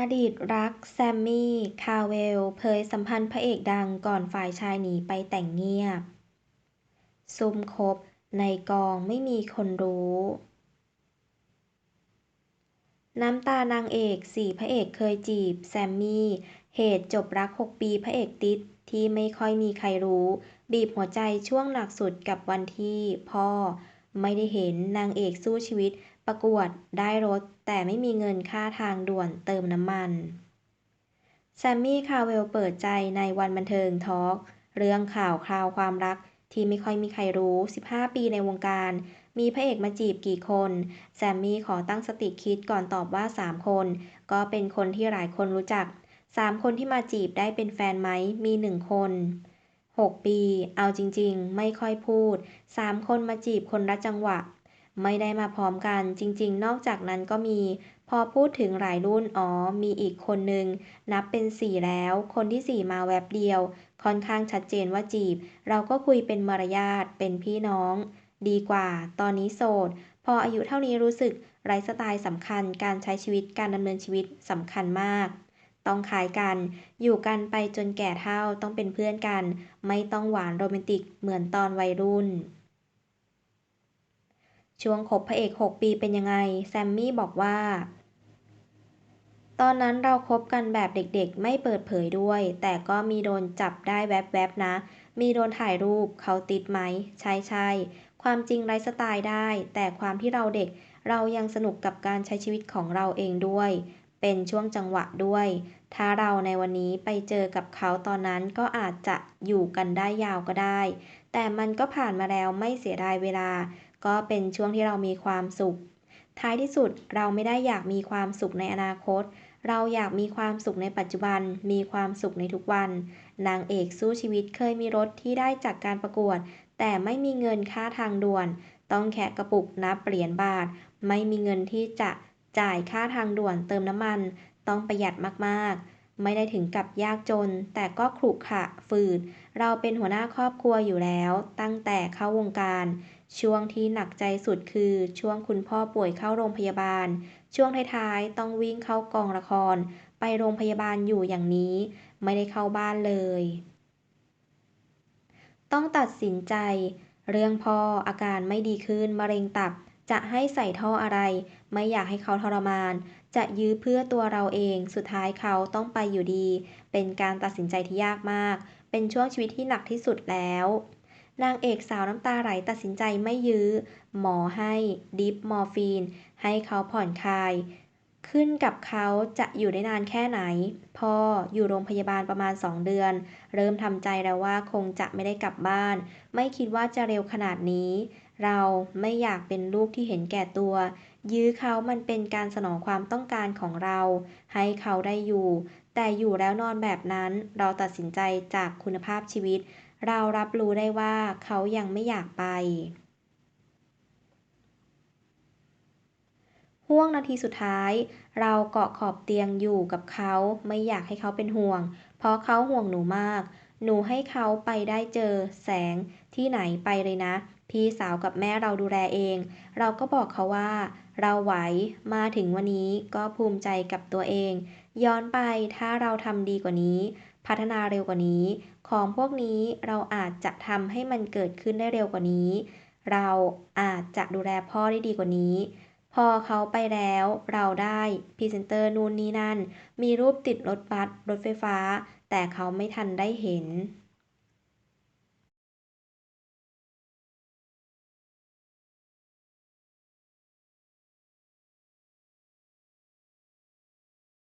อดีตรัก แซมมี่ คาร์เวล เผยสัมพันธ์พระเอกดังก่อนฝ่ายชายหนีไปแต่งเงียบ ซุ่มคบ ในกองไม่มีคนรู้ น้ำตานางเอกสี่พระเอกเคยจีบ แซมมี่ เหตุจบรัก 6 ปีพระเอกติดที่ไม่ค่อยมีใครรู้ บีบหัวใจช่วงหนักสุดกับวันที่ พ่อ ไม่ได้เห็นนางเอกสู้ชีวิต ประกวดได้รถ แต่ไม่มีเงินค่าทางด่วนเติมน้ำมันแซมมี่คาเวลเปิดใจในวันบันเทิงทอล์กเรื่องข่าวคราวความรักที่ไม่ค่อยมีใครรู้ 15 ปีในวงการ มีพระเอกมาจีบกี่คน แซมมี่ขอตั้งสติคิดก่อนตอบว่า 3 คน ก็เป็นคนที่หลายคนรู้จัก 3 คนที่มาจีบได้เป็นแฟนไหม มี 1 คน 6 ปี เอาจริง ๆ ไม่ค่อยพูด 3 คนมาจีบคนละจังหวะ ไม่ได้มาพร้อมกัน จริง ๆ นอกจากนั้นก็มี พอพูดถึงหลายรุ่นอ๋อ มีอีกคนนึง นับเป็นสี่แล้ว คนที่สี่มาแวบเดียว ค่อนข้างชัดเจนว่าจีบ เราก็คุยเป็นมารยาทเป็นพี่น้อง ดีกว่า ตอนนี้โสด พออายุเท่านี้รู้สึกไร้สไตล์สำคัญ การใช้ชีวิตการดำเนินชีวิตสำคัญมาก ต้องขายกัน อยู่กันไปจนแก่เท่าต้องเป็นเพื่อนกัน ไม่ต้องหวานโรแมนติกเหมือนตอนวัยรุ่น ช่วงคบพระเอก 6 ปีเป็นยังไง แซมมี่บอกว่า ตอนนั้นเราครบกันแบบเด็กๆ ไม่เปิดเผยด้วย แต่ก็มีโดนจับได้แวบๆนะ มีโดนถ่ายรูปเขาติดไหม ใช่ใช่ความจริงไลฟ์สไตล์ได้ แต่ความที่เราเด็กเรายังสนุกกับการใช้ชีวิตของเราเองด้วย เป็นช่วงจังหวะด้วย ถ้าเราในวันนี้ไปเจอกับเขาตอนนั้นก็อาจจะอยู่กันได้ยาวก็ได้ แต่มันก็ผ่านมาแล้วไม่เสียดายเวลา ก็เป็นช่วงที่เรามีความสุข ท้ายที่สุดเราไม่ได้อยากมีความสุขในอนาคต เราอยากมีความสุขในปัจจุบัน มีความสุขในทุกวัน นางเอกสู้ชีวิตเคยมีรถที่ได้จากการประกวด แต่ไม่มีเงินค่าทางด่วน ต้องแคะกระปุกนับเหรียญบาท ไม่มีเงินที่จะจ่ายค่าทางด่วนเติมน้ำมัน ต้องประหยัดมากๆ ไม่ได้ถึงกับยากจน แต่ก็ขรุขระฝืด เราเป็นหัวหน้าครอบครัวอยู่แล้ว ตั้งแต่เข้าวงการ ช่วงที่หนักใจสุดคือช่วงคุณพ่อป่วยเข้าโรงพยาบาล ช่วงท้ายๆ ต้องวิ่งเข้ากองละคร ไปโรงพยาบาลอยู่อย่างนี้ ไม่ได้เข้าบ้านเลย ต้องตัดสินใจ เรื่องพ่ออาการไม่ดีขึ้นมะเร็งตับ จะให้ใส่ท่ออะไร ไม่อยากให้เขาทรมาน จะยื้อเพื่อตัวเราเอง สุดท้ายเขาต้องไปอยู่ดี เป็นการตัดสินใจที่ยากมาก เป็นช่วงชีวิตที่หนักที่สุดแล้ว นางเอกสาวน้ำตาไหลตัดสินใจไม่ยื้อ หมอให้ดิฟมอร์ฟีน ให้เขาผ่อนคลายขึ้นกับเขาจะอยู่ได้นานแค่ไหน พ่ออยู่โรงพยาบาลประมาณสองเดือน เริ่มทำใจแล้วว่าคงจะไม่ได้กลับบ้าน ไม่คิดว่าจะเร็วขนาดนี้ เราไม่อยากเป็นลูกที่เห็นแก่ตัว ยื้อเขามันเป็นการสนองความต้องการของเรา ให้เขาได้อยู่ แต่อยู่แล้วนอนแบบนั้น เราตัดสินใจจากคุณภาพชีวิต เรารับรู้ได้ว่าเขายังไม่อยากไปห่วงนาทีสุดท้าย เราเกาะขอบเตียงอยู่กับเขาไม่อยากให้เขาเป็นห่วง เพราะเขาห่วงหนูมาก หนูให้เขาไปได้เจอแสงที่ไหนไปเลยนะ พี่สาวกับแม่เราดูแลเอง เราก็บอกเขาว่า เราไหวมาถึงวันนี้ก็ภูมิใจกับตัวเอง ย้อนไปถ้าเราทำดีกว่านี้ พัฒนาเร็วกว่านี้ ของพวกนี้เราอาจจะทำให้มันเกิดขึ้นได้เร็วกว่านี้ เราอาจจะดูแลพ่อได้ดีกว่านี้ พอเขาไปแล้วเราได้พรีเซนเตอร์นู่นนี่นั่น มีรูปติดรถบัสรถไฟฟ้า แต่เขาไม่ทันได้เห็น